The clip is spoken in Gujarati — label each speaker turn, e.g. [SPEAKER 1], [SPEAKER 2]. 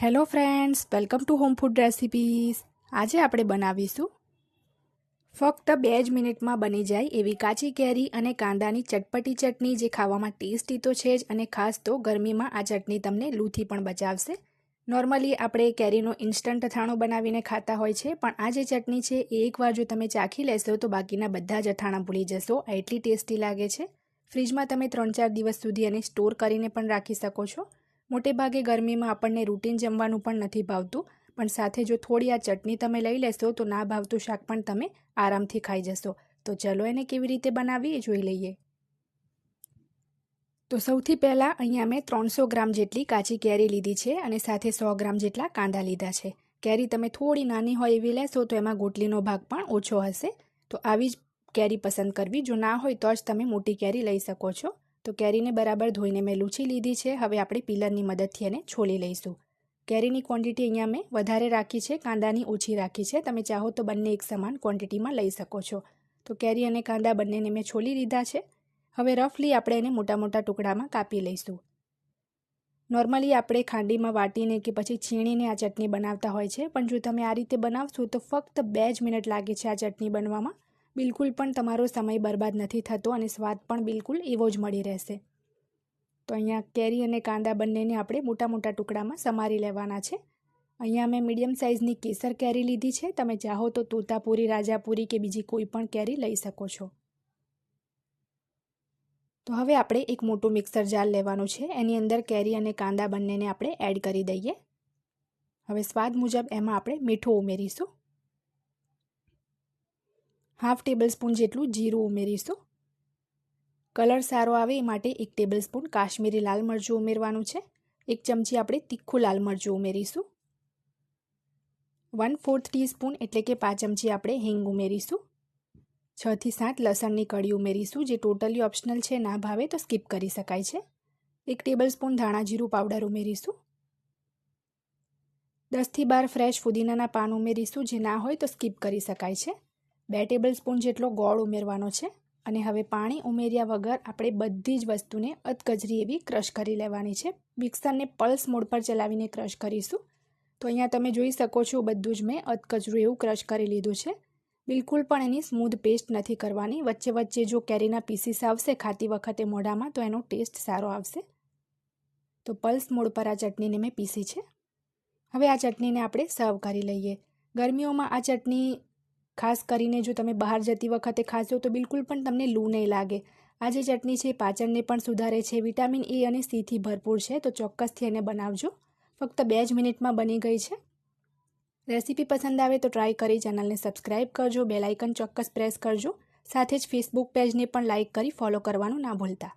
[SPEAKER 1] Hello friends welcome to home food recipes આજે આપણે બનાવીશું ફક્ત બે જ મિનિટમાં બની જાય એવી કાચી કેરી અને કાંદાની ચટપટી ચટણી જે ખાવામાં ટેસ્ટી તો છે જ અને ખાસ તો ગરમીમાં આ ચટણી તમને લૂથી પણ બચાવશે. નોર્મલી આપણે કેરીનો ઇન્સ્ટન્ટ અથાણું બનાવીને ખાતા હોય છે, પણ આ જે ચટણી છે, એ એકવાર જો તમે ચાખી લેશો તો બાકીના બધા જ અથાણા ભૂલી જશો. એટલી ટેસ્ટી લાગે છે. ફ્રીજમાં તમે ત્રણ ચાર દિવસ સુધી એને સ્ટોર કરીને પણ રાખી શકો છો. મોટે ભાગે ગરમીમાં આપણને રૂટીન જમવાનું પણ નથી ભાવતું, પણ સાથે જો થોડી આ ચટણી તમે લઈ લેશો, તો ના ભાવતું શાક પણ તમે આરામથી ખાઈ જશો. તો ચલો એને કેવી રીતે બનાવીએ જોઈ લઈએ. તો સૌથી પહેલાં અહીંયા મેં ત્રણસો ગ્રામ જેટલી કાચી કેરી લીધી છે અને સાથે સો ગ્રામ જેટલા કાંદા લીધા છે. કેરી તમે થોડી નાની હોય એવી લેશો, તો એમાં ગોટલીનો ભાગ પણ ઓછો હશે. તો આવી જ કેરી પસંદ કરવી, જો ના હોય તો જ તમે મોટી કેરી લઈ શકો છો. તો કેરીને બરાબર ધોઈને મેં લૂછી લીધી છે. હવે આપણે પિલરની મદદથી એને છોલી લઈશું. કેરીની ક્વોન્ટિટી અહીંયા મેં વધારે રાખી છે, કાંદાની ઓછી રાખી છે. તમે ચાહો તો બંને એક સમાન ક્વોન્ટિટીમાં લઈ શકો છો. તો કેરી અને કાંદા બંનેને મેં છોલી લીધા છે. હવે રફલી આપણે એને મોટા મોટા ટુકડામાં કાપી લઈશું. નોર્મલી આપણે ખાંડીમાં વાટીને કે પછી છીણીને આ ચટણી બનાવતા હોય છે. પણ જો તમે આ રીતે બનાવશો તો ફક્ત બે જ મિનિટ લાગે છે આ ચટણી બનવામાં. બિલકુલ પણ તમારો સમય બરબાદ નથી થતો અને સ્વાદ પણ બિલકુલ એવો જ મળી રહેશે. તો અહીંયા કેરી અને કાંદા બંનેને આપણે મોટા મોટા ટુકડામાં સમારી લેવાના છે. અહીંયા મેં મીડિયમ સાઇઝની કેસર કેરી લીધી છે. તમે ચાહો તો તોતાપુરી, રાજાપુરી કે બીજી કોઈ પણ કેરી લઈ શકો છો. તો હવે આપણે એક મોટું મિક્સર જાર લેવાનું છે. એની અંદર કેરી અને કાંદા બંનેને આપણે એડ કરી દઈએ. હવે સ્વાદ મુજબ એમાં આપણે મીઠું ઉમેરીશું. હાફ ટેબલ સ્પૂન જેટલું જીરું ઉમેરીશું. કલર સારો આવે એ માટે એક ટેબલ સ્પૂન કાશ્મીરી લાલ મરચું ઉમેરવાનું છે. એક ચમચી આપણે તીખું લાલ મરચું ઉમેરીશું. વન ફોર્થ ટીસ્પૂન એટલે કે પાંચ ચમચી આપણે હિંગ ઉમેરીશું. છથી સાત લસણની કળી ઉમેરીશું, જે ટોટલી ઓપ્શનલ છે, ના ભાવે તો સ્કીપ કરી શકાય છે. એક ટેબલ સ્પૂન ધાણા જીરું પાવડર ઉમેરીશું. દસથી બાર ફ્રેશ ફુદીનાના પાન ઉમેરીશું, જે ના હોય તો સ્કીપ કરી શકાય છે. બે ટેબલ સ્પૂન જેટલો ગોળ ઉમેરવાનો છે અને હવે પાણી ઉમેર્યા વગર આપણે બધી જ વસ્તુને અધકજરી એવી ક્રશ કરી લેવાની છે. મિક્સરને પલ્સ મોડ પર ચલાવીને ક્રશ કરીશું. તો અહીંયા તમે જોઈ શકો છો બધું જ મેં અધકજરું એવું ક્રશ કરી લીધું છે. બિલકુલ પણ એની સ્મૂધ પેસ્ટ નથી કરવાની. વચ્ચે વચ્ચે જો કેરીના પીસીસ આવશે ખાતી વખતે મોઢામાં, તો એનો ટેસ્ટ સારો આવશે. તો પલ્સ મોડ પર આ ચટણીને મેં પીસી છે. હવે આ ચટણીને આપણે સર્વ કરી લઈએ. ગરમીઓમાં આ ચટણી ખાસ કરીને જો તમે બહાર જતી વખતે ખાશો તો બિલકુલ પણ તમને લૂ નહીં લાગે. આ જે ચટણી છે, પાચનને પણ સુધારે છે, વિટામિન એ અને સીથી ભરપૂર છે, તો ચોક્કસથી એને બનાવજો. ફક્ત બે જ મિનિટમાં બની ગઈ છે. રેસીપી પસંદ આવે તો ટ્રાય કરી ચેનલને સબસ્ક્રાઇબ કરજો બેલાઇકન ચોક્કસ પ્રેસ કરજો. સાથે જ ફેસબુક પેજને પણ લાઇક કરી ફોલો કરવાનું ના ભૂલતા.